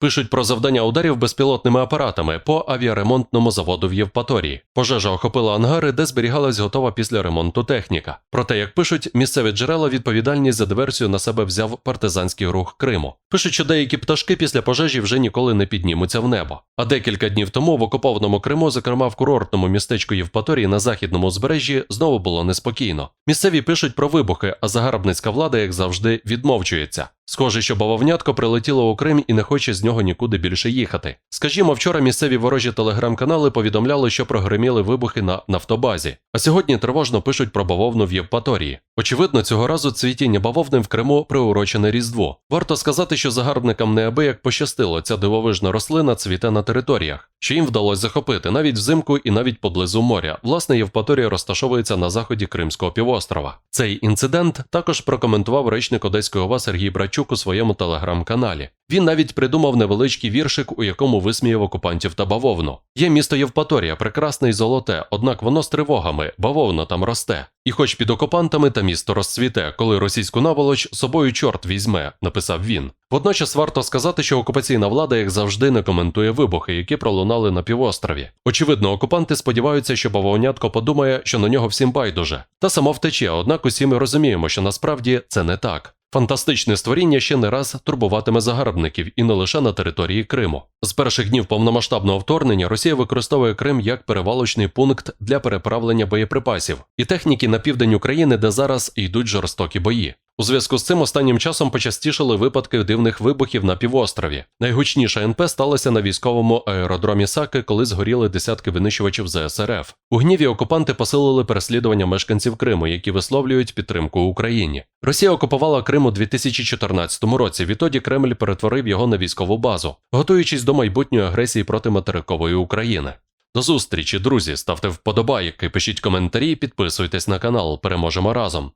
Пишуть про завдання ударів безпілотними апаратами по авіаремонтному заводу в Євпаторії. Пожежа охопила ангари, де зберігалась готова після ремонту техніка. Проте, як пишуть, місцеві джерела відповідальність за диверсію на себе взяв партизанський рух Криму. Пишуть, що деякі пташки після пожежі вже ніколи не піднімуться в небо. А декілька днів тому в окупованому Криму, зокрема в курортному містечку Євпаторії на західному узбережжі, знову було неспокійно. Місцеві пишуть про вибухи, а загарбницька влада, як завжди, відмовчується. Схоже, що бавовнятко прилетіло у Крим і не хоче з нього нікуди більше їхати. Скажімо, вчора місцеві ворожі телеграм-канали повідомляли, що прогреміли вибухи на нафтобазі, а сьогодні тривожно пишуть про бавовну в Євпаторії. Очевидно, цього разу цвітіння бавовни в Криму приурочене Різдво. Варто сказати, що загарбникам неабияк пощастило, ця дивовижна рослина цвіте на територіях, що їм вдалося захопити навіть взимку і навіть поблизу моря. Власне, Євпаторія розташовується на заході Кримського півострова. Цей інцидент також прокоментував речник Одеської ОВА Сергій Брачук у своєму телеграм-каналі. Він навіть придумав невеличкий віршик, у якому висміяв окупантів та бавовну. Є місто Євпаторія, прекрасне і золоте, однак воно з тривогами, бавовна там росте. І хоч під окупантами та місто розцвіте, коли російську наволоч собою чорт візьме, написав він. Водночас варто сказати, що окупаційна влада, як завжди, не коментує вибухи, які пролунали на півострові. Очевидно, окупанти сподіваються, що бавовнятко подумає, що на нього всім байдуже, та само втече, однак усі ми розуміємо, що насправді це не так. Фантастичне створіння ще не раз турбуватиме загарбників і не лише на території Криму. З перших днів повномасштабного вторгнення Росія використовує Крим як перевалочний пункт для переправлення боєприпасів і техніки на південь України, де зараз йдуть жорстокі бої. У зв'язку з цим останнім часом почастішали випадки дивних вибухів на півострові. Найгучніша НП сталася на військовому аеродромі Саки, коли згоріли десятки винищувачів ЗСРФ. У гніві окупанти посилили переслідування мешканців Криму, які висловлюють підтримку Україні. Росія окупувала Крим у 2014 році. Відтоді Кремль перетворив його на військову базу, готуючись до майбутньої агресії проти материкової України. До зустрічі, друзі. Ставте вподобайки, пишіть коментарі, підписуйтесь на канал. Переможемо разом.